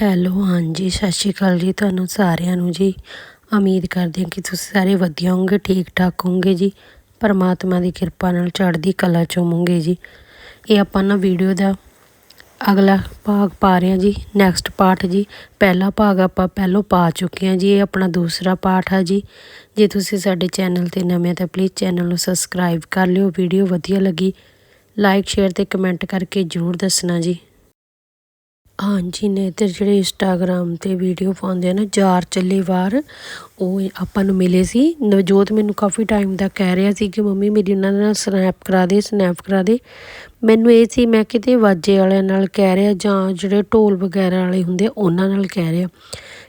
Hello ਹਾਂਜੀ, ਸਤਿ ਸ਼੍ਰੀ ਅਕਾਲ ਜੀ ਤੁਹਾਨੂੰ ਸਾਰਿਆਂ ਨੂੰ ਜੀ। ਉਮੀਦ ਕਰਦੇ ਹਾਂ ਕਿ ਤੁਸੀਂ ਸਾਰੇ ਵਧੀਆ ਹੋਵੋਗੇ ਠੀਕ ਠਾਕ ਹੋਵੋਗੇ ਜੀ। ਪਰਮਾਤਮਾ ਦੀ ਕਿਰਪਾ ਨਾਲ ਚੜ੍ਹਦੀ ਕਲਾ ਚ ਹੋਵੋਗੇ ਜੀ। ਇਹ ਆਪਾਂ ਨਾ ਵੀਡੀਓ ਦਾ ਅਗਲਾ ਭਾਗ ਪਾ ਰਹੇ ਹਾਂ ਜੀ ਨੈਕਸਟ ਪਾਰਟ ਜੀ। ਪਹਿਲਾ ਭਾਗ ਆਪਾਂ ਪਹਿਲੋਂ ਪਾ ਚੁੱਕੇ ਹਾਂ ਜੀ, ਇਹ ਆਪਣਾ ਦੂਸਰਾ ਪਾਰਟ ਆ ਜੀ। ਜੇ ਤੁਸੀਂ ਸਾਡੇ ਚੈਨਲ ਤੇ ਨਵੇਂ ਤਾਂ ਪਲੀਜ਼ ਚੈਨਲ ਨੂੰ ਸਬਸਕ੍ਰਾਈਬ ਕਰ ਲਿਓ ਵੀਡੀਓ ਵਧੀਆ ਲੱਗੀ। ਲਾਈਕ ਸ਼ੇਅਰ ਤੇ ਕਮੈਂਟ ਕਰਕੇ ਜ਼ਰੂਰ ਦੱਸਣਾ ਜੀ। ਹਾਂਜੀ ਨੇ ਤੇ ਜਿਹੜੇ ਇੰਸਟਾਗ੍ਰਾਮ ਤੇ ਵੀਡੀਓ ਪਾਉਂਦੇ ਆ ਨਾ ਜਾਰ ਚੱਲੇ ਵਾਰ, ਉਹ ਆਪਾਂ ਨੂੰ ਮਿਲੇ ਸੀ। ਨਵਜੋਤ ਮੈਨੂੰ ਕਾਫੀ ਟਾਈਮ ਦਾ ਕਹਿ ਰਿਹਾ ਸੀ ਕਿ ਮੰਮੀ ਮੇਰੀ ਉਹਨਾਂ ਨਾਲ ਸਨੈਪ ਕਰਾ ਦੇ ਸਨੈਪ ਕਰਾ ਦੇ। ਮੈਨੂੰ ਇਹ ਸੀ, ਮੈਂ ਕਿਤੇ ਵਾਜੇ ਵਾਲਿਆਂ ਨਾਲ ਕਹਿ ਰਿਹਾ ਜਾਂ ਜਿਹੜੇ ਢੋਲ ਵਗੈਰਾ ਵਾਲੇ ਹੁੰਦੇ ਉਹਨਾਂ ਨਾਲ ਕਹਿ ਰਿਹਾ।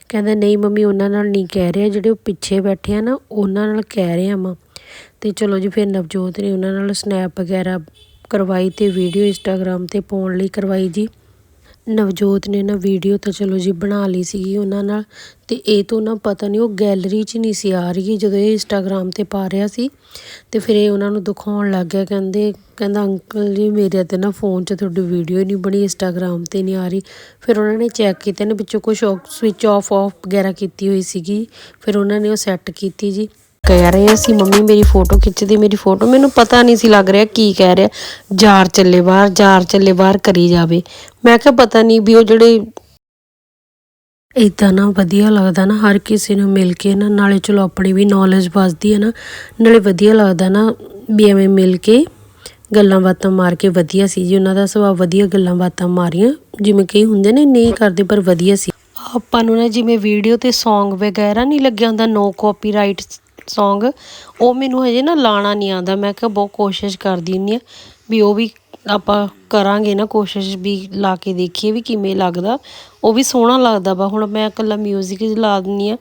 ਕਹਿੰਦਾ, ਨਹੀਂ ਮੰਮੀ, ਉਹਨਾਂ ਨਾਲ ਨਹੀਂ ਕਹਿ ਰਿਹਾ, ਜਿਹੜੇ ਉਹ ਪਿੱਛੇ ਬੈਠੇ ਆ ਨਾ, ਉਹਨਾਂ ਨਾਲ ਕਹਿ ਰਿਹਾ ਮੈਂ ਅਤੇ ਚਲੋ ਜੀ, ਫਿਰ ਨਵਜੋਤ ਨੇ ਉਹਨਾਂ ਨਾਲ ਸਨੈਪ ਵਗੈਰਾ ਕਰਵਾਈ ਅਤੇ ਵੀਡੀਓ ਇੰਸਟਾਗ੍ਰਾਮ ਤੇ ਪਾਉਣ ਲਈ ਕਰਵਾਈ ਜੀ। ਨਵਜੋਤ ਨੇ ਨਾ ਵੀਡੀਓ ਤਾਂ ਚਲੋ ਜੀ ਬਣਾ ਲਈ ਸੀਗੀ ਉਹਨਾਂ ਨਾਲ ਤੇ ਇਹ ਤੋਂ ਨਾ ਪਤਾ ਨਹੀਂ ਉਹ ਗੈਲਰੀ 'ਚ ਨਹੀਂ ਸੀ ਆ ਰਹੀ ਜਦੋਂ ਇਹ ਇੰਸਟਾਗ੍ਰਾਮ ਤੇ ਪਾ ਰਿਹਾ ਸੀ ਤੇ ਫਿਰ ਇਹ ਉਹਨਾਂ ਨੂੰ ਦਿਖਾਉਣ ਲੱਗ ਗਿਆ, ਕਹਿੰਦੇ, ਕਹਿੰਦਾ ਅੰਕਲ ਜੀ ਮੇਰੇ ਤੇ ਨਾ ਫੋਨ 'ਚ ਤੁਹਾਡੀ ਵੀਡੀਓ ਨਹੀਂ ਬਣੀ ਇੰਸਟਾਗ੍ਰਾਮ ਤੇ ਨਹੀਂ ਆ ਰਹੀ। ਫਿਰ ਉਹਨਾਂ ਨੇ ਚੈੱਕ ਕੀਤਾ ਨੇ ਵਿੱਚੋਂ ਕੁਝ ਸਵਿਚ ਆਫ ਆਫ ਵਗੈਰਾ ਕੀਤੀ ਹੋਈ ਸੀਗੀ। ਫਿਰ ਉਹਨਾਂ ਨੇ ਉਹ ਸੈੱਟ ਕੀਤੀ ਜੀ। ਕਹਿ ਰਹੇ ਸੀ ਮੰਮੀ ਮੇਰੀ ਫੋਟੋ ਖਿੱਚਦੀ, ਮੇਰੀ ਫੋਟੋ ਮੈਨੂੰ ਪਤਾ ਨਹੀਂ ਸੀ ਲੱਗ ਰਿਹਾ ਕੀ ਕਹਿ ਰਿਹਾ। ਜਾਰ ਚੱਲੇ ਬਾਹਰ, ਜਾਰ ਚੱਲੇ ਬਾਹਰ ਕਰੀ ਜਾਵੇ। ਮੈਂ ਕਿਹਾ, ਪਤਾ ਨਹੀਂ ਵੀ ਉਹ ਜਿਹੜੇ ਇਦਾਂ ਨਾ ਵਧੀਆ ਲੱਗਦਾ ਨਾ, ਹਰ ਕਿਸੇ ਨੂੰ ਮਿਲ ਕੇ ਨਾ, ਨਾਲੇ ਚਲੋ ਆਪਣੀ ਵੀ ਨੌਲੇਜ ਵੱਧਦੀ ਹੈ ਨਾ, ਨਾਲੇ ਵਧੀਆ ਲੱਗਦਾ ਨਾ ਵੀ ਐਵੇਂ ਮਿਲ ਕੇ ਗੱਲਾਂ ਬਾਤਾਂ ਮਾਰ ਕੇ ਵਧੀਆ ਸੀ ਜੀ। ਉਹਨਾਂ ਦਾ ਸੁਭਾਅ ਵਧੀਆ ਗੱਲਾਂ ਬਾਤਾਂ ਮਾਰੀਆਂ। ਜਿਵੇਂ ਕਈ ਹੁੰਦੇ ਨੇ, ਨਹੀਂ ਕਰਦੇ ਪਰ ਵਧੀਆ ਸੀ। ਆਪਾਂ ਨੂੰ ਨਾ ਜਿਵੇਂ ਵੀਡੀਓ ਤੇ Song ਵਗੈਰਾ ਨਹੀਂ ਲੱਗਿਆ ਹੁੰਦਾ ਨੋ ਕਾਪੀਰਾਈਟ Song, ਉਹ ਮੈਨੂੰ ਹਜੇ ਨਾ ਲਾਣਾ ਨਹੀਂ ਆਉਂਦਾ। ਮੈਂ ਕਿਹਾ ਬਹੁਤ ਕੋਸ਼ਿਸ਼ ਕਰਦੀ ਹੁੰਦੀ ਆ ਵੀ ਉਹ ਵੀ ਆਪਾਂ ਕਰਾਂਗੇ ਨਾ ਕੋਸ਼ਿਸ਼ ਵੀ ਲਾ ਕੇ ਦੇਖੀਏ ਵੀ ਕਿਵੇਂ ਲੱਗਦਾ। ਉਹ ਵੀ ਸੋਹਣਾ ਲੱਗਦਾ ਵਾ। ਹੁਣ ਮੈਂ ਇਕੱਲਾ ਮਿਊਜ਼ਿਕ ਹੀ ਲਾ ਦਿੰਦੀ ਆ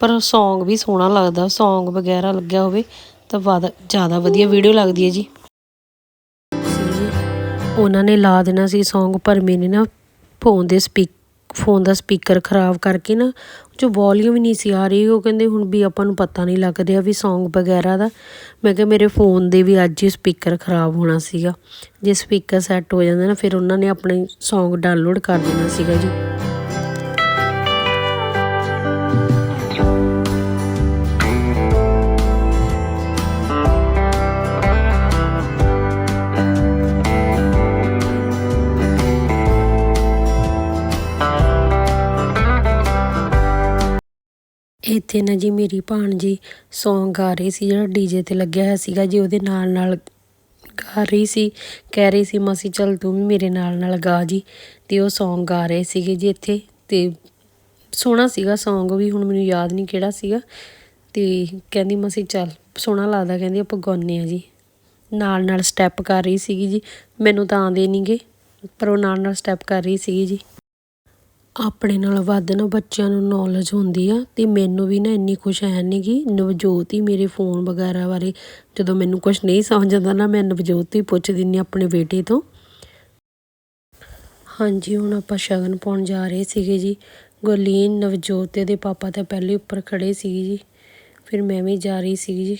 ਪਰ Song ਵੀ ਸੋਹਣਾ ਲੱਗਦਾ। Song ਵਗੈਰਾ ਲੱਗਿਆ ਹੋਵੇ ਤਾਂ ਵਧ, ਜ਼ਿਆਦਾ ਵਧੀਆ ਵੀਡੀਓ ਲੱਗਦੀ ਹੈ ਜੀ। ਉਹਨਾਂ ਨੇ ਲਾ ਦੇਣਾ ਸੀ Song, ਪਰ ਮੈਨੇ ਨਾ ਫੋਨ ਦੇ ਸਪੀਕ ਫੋਨ ਦਾ ਸਪੀਕਰ ਖਰਾਬ ਕਰਕੇ ਨਾ, ਜੋ ਵੋਲੀਅਮ ਹੀ ਨਹੀਂ ਸੀ ਆ ਰਹੀ, ਉਹ ਕਹਿੰਦੇ ਹੁਣ ਵੀ ਆਪਾਂ ਨੂੰ ਪਤਾ ਨਹੀਂ ਲੱਗ ਰਿਹਾ ਵੀ ਸੌਂਗ ਵਗੈਰਾ ਦਾ। ਮੈਂ ਕਿਹਾ ਮੇਰੇ ਫੋਨ ਦੇ ਵੀ ਅੱਜ ਹੀ ਸਪੀਕਰ ਖਰਾਬ ਹੋਣਾ ਸੀਗਾ। ਜੇ ਸਪੀਕਰ ਸੈੱਟ ਹੋ ਜਾਂਦਾ ਨਾ, ਫਿਰ ਉਹਨਾਂ ਨੇ ਆਪਣੇ ਸੌਂਗ ਡਾਊਨਲੋਡ ਕਰ ਦੇਣਾ ਸੀਗਾ ਜੀ। ਇੱਥੇ ਨਾ ਜੀ ਮੇਰੀ ਭਾਣਜੀ ਸੌਂਗ ਗਾ ਰਹੀ ਸੀ, ਜਿਹੜਾ ਡੀਜੇ ਤੇ ਲੱਗਿਆ ਹੋਇਆ ਸੀਗਾ ਜੀ, ਉਹਦੇ ਨਾਲ ਨਾਲ ਗਾ ਰਹੀ ਸੀ, ਕਹਿ ਰਹੀ ਸੀ, ਮਾਸੀ ਚੱਲ ਤੂੰ ਵੀ ਮੇਰੇ ਨਾਲ ਨਾਲ ਗਾ ਜੀ, ਤੇ ਉਹ ਸੌਂਗ ਗਾ ਰਹੇ ਸੀਗੇ ਜੀ ਇੱਥੇ, ਤੇ ਸੋਹਣਾ ਸੀਗਾ ਸੌਂਗ ਵੀ ਹੁਣ ਮੈਨੂੰ ਯਾਦ ਨਹੀਂ ਕਿਹੜਾ ਸੀਗਾ, ਤੇ ਕਹਿੰਦੀ ਮਾਸੀ ਚੱਲ, ਸੋਹਣਾ ਲੱਗਦਾ, ਕਹਿੰਦੀ ਆਪਾਂ ਗਾਉਂਦੇ ਆ ਜੀ, ਨਾਲ ਨਾਲ ਸਟੈਪ ਕਰ ਰਹੀ ਸੀਗੀ ਜੀ, ਮੈਨੂੰ ਤਾਂ ਆਉਂਦੇ ਨਹੀਂਗੇ ਪਰ ਉਹ ਨਾਲ ਨਾਲ ਸਟੈਪ ਕਰ ਰਹੀ ਸੀਗੀ ਜੀ। ਆਪਣੇ ਨਾਲ ਵੱਧ ਨਾ ਬੱਚਿਆਂ ਨੂੰ ਨੌਲੇਜ ਹੁੰਦੀ ਆ ਅਤੇ ਮੈਨੂੰ ਵੀ ਨਾ ਇੰਨੀ ਕੁਛ ਹੈ ਨਹੀਂ ਗੀ। ਨਵਜੋਤ ਹੀ ਮੇਰੇ ਫੋਨ ਵਗੈਰਾ ਬਾਰੇ ਜਦੋਂ ਮੈਨੂੰ ਕੁਛ ਨਹੀਂ ਸਮਝ ਆਉਂਦਾ ਨਾ, ਮੈਂ ਨਵਜੋਤ ਤੋਂ ਹੀ ਪੁੱਛ ਦਿੰਦੀ ਆਪਣੇ ਬੇਟੇ ਤੋਂ। ਹਾਂਜੀ, ਹੁਣ ਆਪਾਂ ਸ਼ਗਨ ਪਾਉਣ ਜਾ ਰਹੇ ਸੀਗੇ ਜੀ। ਗੁਰਲੀਨ, ਨਵਜੋਤ ਤੇ ਇਹਦੇ ਪਾਪਾ ਤਾਂ ਪਹਿਲੇ ਉੱਪਰ ਖੜੇ ਸੀ ਜੀ। ਫਿਰ ਮੈਂ ਵੀ ਜਾ ਰਹੀ ਸੀਗੀ ਜੀ।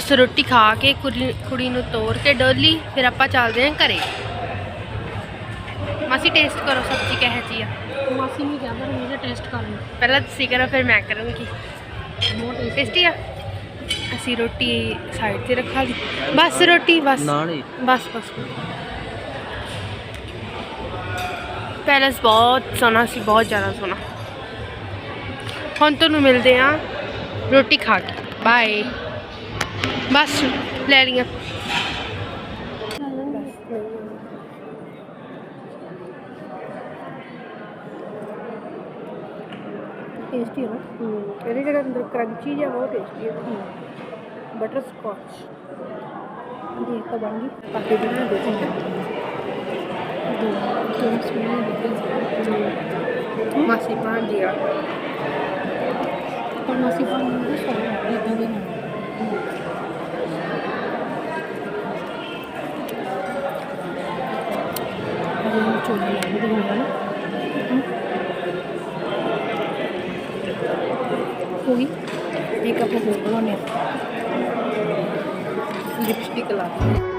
ਬਸ ਰੋਟੀ ਖਾ ਕੇ ਕੁੜੀ ਕੁੜੀ ਨੂੰ ਤੋਰ ਕੇ ਡੋਲੀ ਫਿਰ ਆਪਾਂ ਚੱਲਦੇ ਹਾਂ ਘਰੇ। ਮਾਸੀ ਟੇਸਟ ਕਰੋ ਸਬਜ਼ੀ ਕਿਹੋ ਜਿਹੀ ਆ। ਮਾਸੀ ਨੂੰ ਕਿਹਾ ਪਰ ਮੇਰੇ ਟੈਸਟ ਕਰ ਲਓ। ਪਹਿਲਾਂ ਤੁਸੀਂ ਕਰੋ ਫਿਰ ਮੈਂ ਕਰੂੰਗੀ। ਬਹੁਤ ਟੇਸਟੀ ਆ? ਅਸੀਂ ਰੋਟੀ ਸਾਈਡ ਤੇ ਰੱਖਾ ਲਈ ਬਸ ਰੋਟੀ ਬਸ। ਨਾਲੇ। ਬਸ ਬਸ। ਪੈਲਸ ਬਹੁਤ ਸੋਹਣਾ ਸੀ ਬਹੁਤ ਜ਼ਿਆਦਾ ਸੋਹਣਾ। ਹੁਣ ਤੁਹਾਨੂੰ ਮਿਲਦੇ ਆ ਰੋਟੀ ਖਾ ਕੇ। ਬਾਏ ਬਸ ਲੈ ਲਈਆਂ। ਟੇਸਟੀ ਹੈ ਨਾ? ਇਹਦੇ ਜਿਹੜਾ ਅੰਦਰ ਕਰੰਚੀ ਜਿਹਾ ਬਹੁਤ ਟੇਸਟੀ ਹੈ। ਬਟਰ ਸਕਾਚ ਦੇਖ ਤਾਂ ਬਣ ਗਈ। ਪਾਕੇ ਬਣਾ ਦੇ ਦੋ ਦੋ ਸਪੂਨ ਦੇ ਮਾਸੀ ਆ। ਪਰ ਮਾਸੀ ਪਾਣ ਨੂੰ ਸੋਹਣਾ ਨਾ ਅਜੇ ਨੂੰ ਚੋਲੀ ਲੱਗ ਰਹੀ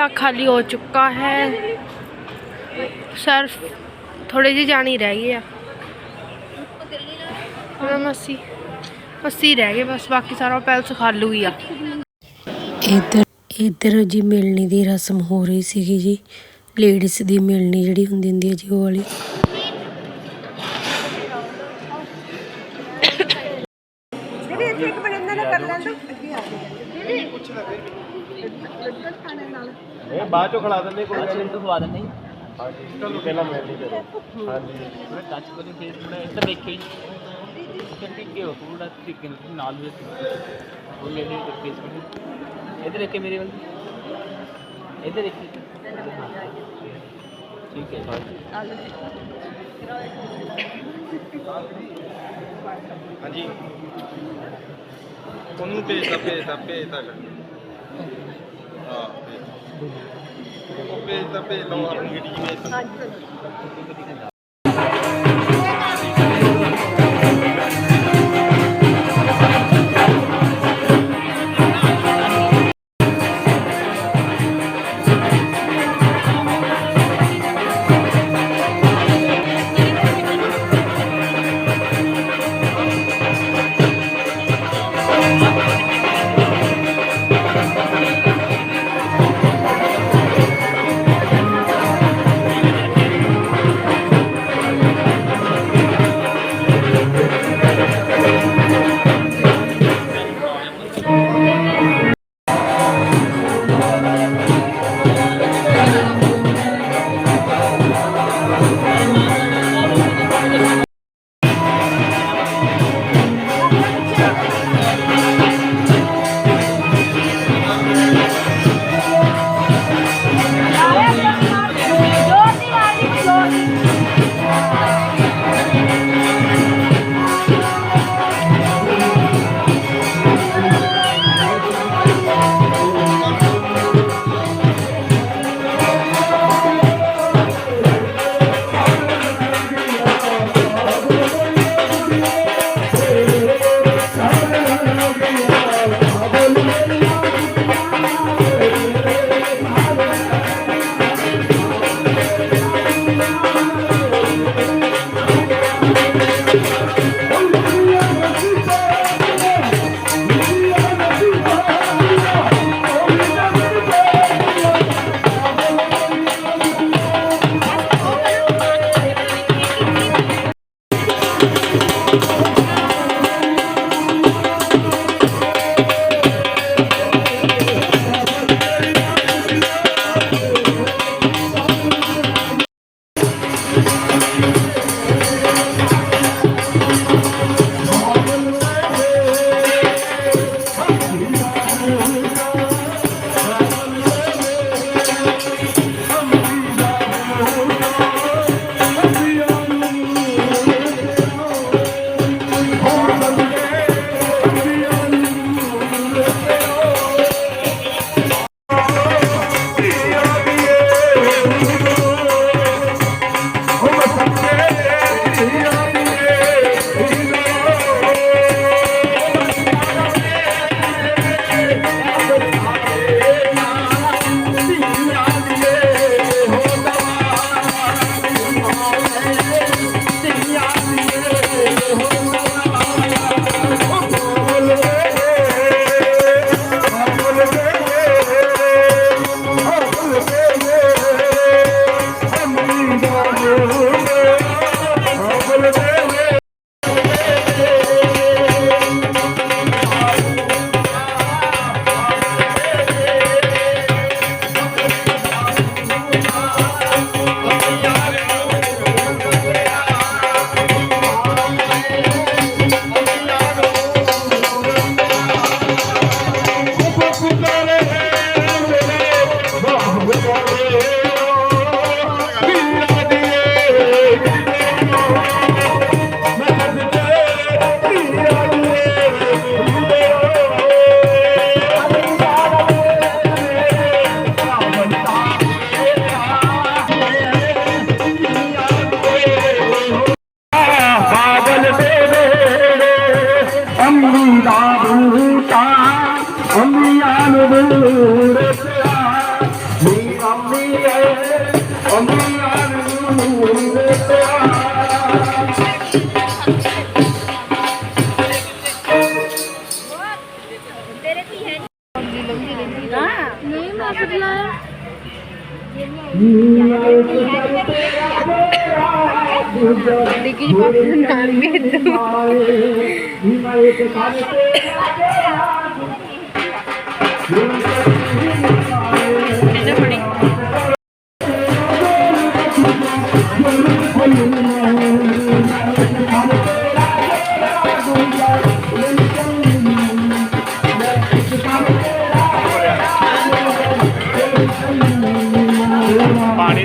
सारा खाली हो चुका है सिर्फ थोड़े ਜਿਹੇ ਜਾਣੀ ਰਹਿ ਗਏ ਆ ਹੁਣ ਅਸੀਂ ਅਸੀਂ ਰਹਿ ਗਏ ਬਸ ਬਾਕੀ ਸਾਰਾ ਪੈਲਸ ਖਾਲੂ ਹੀ ਆ ਇੱਧਰ ਇੱਧਰ ਜੀ ਮਿਲਣੀ ਦੀ ਰਸਮ ਹੋ ਰਹੀ ਸੀਗੀ ਜੀ ਲੇਡੀਜ਼ ਦੀ ਮਿਲਣੀ ਜਿਹੜੀ ਹੁੰਦੀ ਹੁੰਦੀ ਹੈ ਜੀ ਉਹ ਵਾਲੀ ਬਾਅਦ ਚੋਂ ਖਿਲਾ ਦਿੰਦੇ ਕੋਈ ਗੱਲ ਤੋਂ ਖਵਾ ਦਿੰਦੇ ਜੀ। ਹਾਂਜੀ ਚਲੋ ਪਹਿਲਾਂ ਮੈਂ ਨਹੀਂ ਕਰੋ ਹਾਂਜੀ। ਥੋੜਾ ਟੱਚ ਕਰੀ ਫੇਸ ਥੋੜਾ ਇੱਧਰ ਦੇਖੇ ਕਿ ਟਿੱਕੇ ਹੋ ਥੋੜਾ ਟਿੱਕੇ ਨੂੰ ਨਾਲ ਵੀ ਉਹ ਲੈ ਲੈ ਫੇਸ ਕਰੀ ਇੱਧਰ ਦੇਖੇ ਮੇਰੇ ਵੱਲ। ਇੱਧਰ ਦੇਖੇ ਠੀਕ ਹੈ ਹਾਂਜੀ। ਉਹਨੂੰ ਭੇਜਦਾ ਭੇਜਦਾ ਭੇਜਦਾ ਹਾਂ ਭੇਜ। ਉਹ ਭੇਜਦਾ ਭੇਜਦਾ ਉਹ ਆਪਣੀ ਗੱਡੀ 'ਚ ডিগ্রি পাঠানো নামবে তো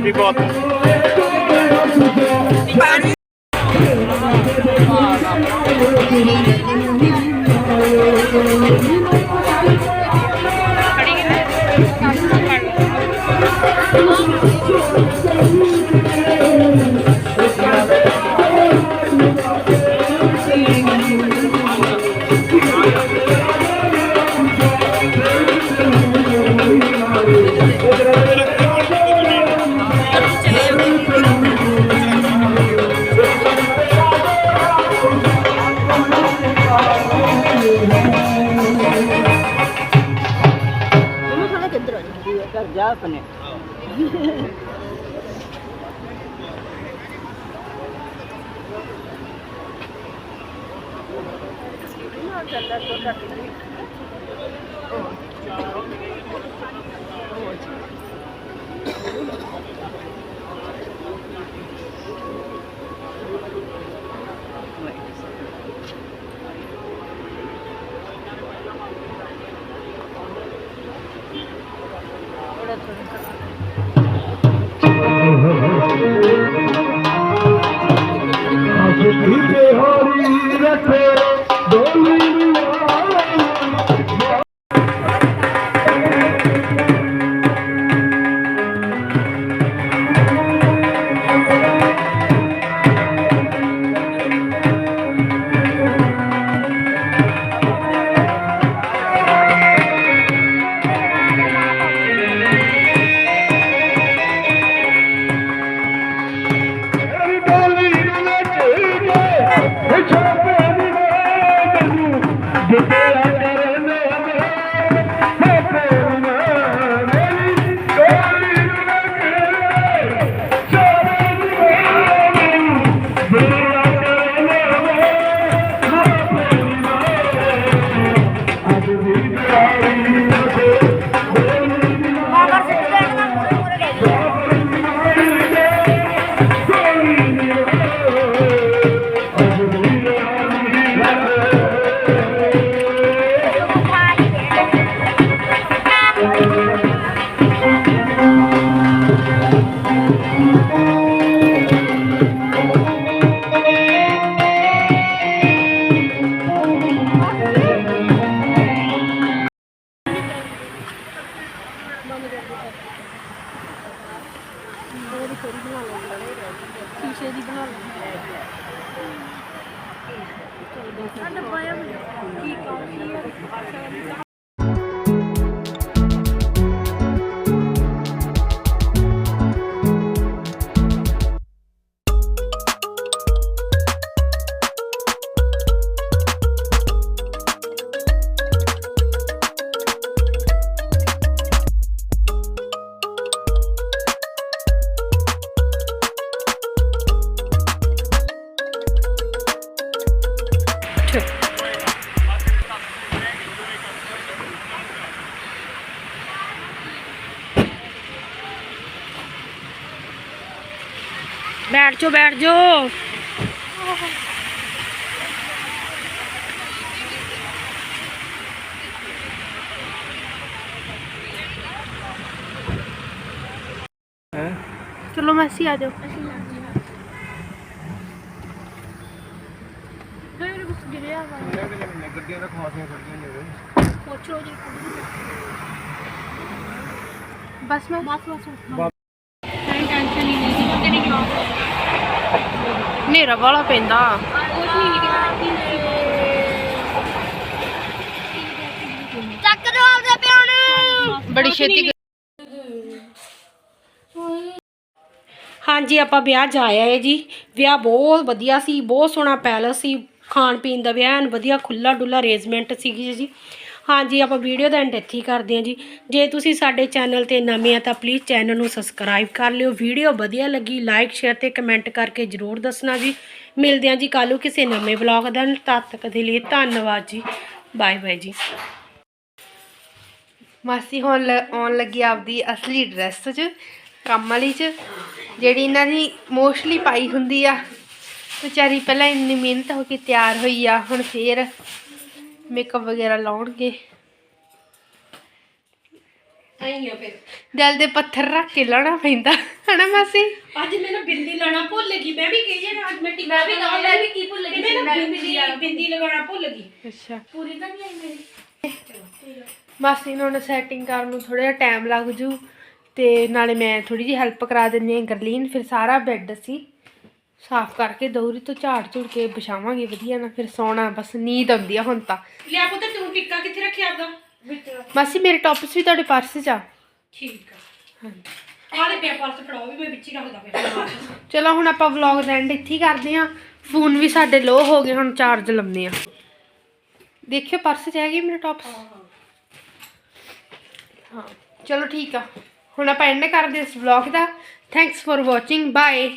ਪਾਣੀ ਦੀ ਬੋਤਲ कर ਬੈਠ ਜਾਓ ਬੈਠ ਜਾਓ ਚਲੋ ਮਾਸੀ ਆ ਜਾਓ ਗੱਡੀਆਂ ਤਾਂ ਖਾਸੀਆਂ ਖੜੀਆਂ ਨੇ ਬਸ ਮੈਂ ਬਸ ਬਸ ਨੇਰਾ ਵਾਲਾ ਪੈਂਦਾ। ਚੱਕ ਦੋ ਆਪਦੇ ਪਿਓ ਨੂੰ। ਬੜੀ ਛੇਤੀ ਹਾਂਜੀ ਆਪਾਂ ਵਿਆਹ ਜਾ ਆਏ ਜੀ। ਵਿਆਹ ਬਹੁਤ ਵਧੀਆ ਸੀ ਬਹੁਤ ਸੋਹਣਾ ਪੈਲਸ ਸੀ। ਖਾਣ ਪੀਣ ਦਾ ਵਿਆਹ ਐਨ ਵਧੀਆ ਖੁੱਲਾ ਡੁੱਲਾ ਅਰੇਂਜਮੈਂਟ ਸੀਗੀ ਜੀ। ਹਾਂਜੀ, ਆਪਾਂ ਵੀਡੀਓ ਦਾ ਐਂਡ ਇੱਥੇ ਹੀ ਕਰਦੇ ਹਾਂ ਜੀ। ਜੇ ਤੁਸੀਂ ਸਾਡੇ ਚੈਨਲ ਤੇ ਨਵੇਂ ਆ ਤਾਂ ਪਲੀਜ਼ ਚੈਨਲ ਨੂੰ ਸਬਸਕ੍ਰਾਈਬ ਕਰ ਲਿਓ। ਵੀਡੀਓ ਵਧੀਆ ਲੱਗੀ ਲਾਈਕ ਸ਼ੇਅਰ ਤੇ ਕਮੈਂਟ ਕਰਕੇ ਜਰੂਰ ਦੱਸਣਾ ਜੀ। ਮਿਲਦੇ ਹਾਂ ਜੀ ਕੱਲ੍ਹ ਨੂੰ ਕਿਸੇ ਨਵੇਂ ਵਲੌਗ ਦਾ। ਤਦ ਤੱਕ ਦੇ ਲਈ ਧੰਨਵਾਦ ਜੀ। ਬਾਏ ਬਾਏ ਜੀ। ਮਾਸੀ ਹੁਣ ਲ- ਆਉਣ ਲੱਗੀ ਆਪਦੀ ਅਸਲੀ ਡਰੈਸ 'ਚ, ਕੰਮ ਵਾਲੀ 'ਚ, ਜਿਹੜੀ ਇਹਨਾਂ ਦੀ ਮੋਸਟਲੀ ਪਾਈ ਹੁੰਦੀ ਆ। ਵਿਚਾਰੀ ਪਹਿਲਾਂ ਇੰਨੀ ਮਿਹਨਤ ਹੋ ਕੇ ਤਿਆਰ ਹੋਈ ਆ, ਹੁਣ ਫੇਰ ਮੇਕਅਪ ਵਗੈਰਾ ਲਾਉਣਗੇ। ਆਈਆਂ ਫਿਰ। ਦਿਲ ਦੇ ਪੱਥਰ ਰੱਖ ਕੇ ਲਾਉਣਾ ਪੈਂਦਾ ਹਨਾ ਮਾਸੀ? ਅੱਜ ਮੈਨੂੰ ਬਿੰਦੀ ਲਾਣਾ ਭੁੱਲ ਗਈ। ਮੈਂ ਵੀ ਕਹੀ ਜੇ ਅੱਜ ਮੈਂ ਟਿੱਕਾ ਮੈਂ ਵੀ ਕਹਾਂ, ਮੈਂ ਵੀ ਕੀ ਭੁੱਲ ਗਈ ਮੈਂ ਮੈਂ ਵੀ ਬਿੰਦੀ ਬਿੰਦੀ ਲਗਾਉਣਾ ਭੁੱਲ ਗਈ। ਅੱਛਾ। ਪੂਰੀ ਤਾਂ ਨਹੀਂ ਆਈ ਮੇਰੀ। ਮਾਸੀ ਨੂੰ ਹੁਣ ਸੈਟਿੰਗ ਕਰਨ ਨੂੰ ਥੋੜਾ ਜਿਹਾ ਟਾਈਮ ਲੱਗ ਜੂ ਤੇ ਨਾਲੇ ਮੈਂ ਥੋੜੀ ਜਿਹੀ ਹੈਲਪ ਕਰਾ ਦਿੰਦੀ ਹਾਂ ਗਰਲੀਨ ਫਿਰ ਸਾਰਾ ਬੈੱਡ ਅਸੀਂ ਸਾਫ਼ ਕਰਕੇ ਦੌਰੀ ਤੋਂ ਝਾੜ ਝੁੜ ਕੇ ਵਿਛਾਵਾਂਗੇ ਵਧੀਆ ਨਾ ਫਿਰ ਸੌਣਾ ਬਸ ਨੀਂਦ ਆਉਂਦੀ ਆ ਹੁਣ ਤਾਂ। ਲਿਆ ਪੁੱਤ ਤੂੰ ਟਿੱਕਾ ਕਿੱਥੇ ਰੱਖਿਆ ਆਪਦਾ? ਮਾਸੀ ਮੇਰੇ ਟੌਪਸ ਵੀ ਤੁਹਾਡੇ ਪਰਸ 'ਚ ਆ। ਠੀਕ ਆ। ਆਲੇ ਪੇਪਰ ਤੇ ਫੜਾਓ ਵੀ ਮੈਂ ਵਿੱਚ ਹੀ ਰੱਖਦਾ ਪਿਆ। ਚਲੋ ਹੁਣ ਆਪਾਂ ਵਲੌਗ ਦਾ ਐਂਡ ਇੱਥੇ ਹੀ ਕਰਦੇ ਹਾਂ। ਫੋਨ ਵੀ ਸਾਡੇ ਲੋ ਹੋ ਗਏ ਹੁਣ ਚਾਰਜ ਲਾਉਂਦੇ ਆ ਦੇਖਿਓ ਪਰਸ 'ਚ ਹੈਗੇ ਮੇਰੇ ਟੌਪਸ ਹਾਂ ਚਲੋ ਠੀਕ ਆ। ਹੁਣ ਆਪਾਂ ਐਂਡ ਕਰਦੇ ਇਸ vlog the. Thanks for watching bye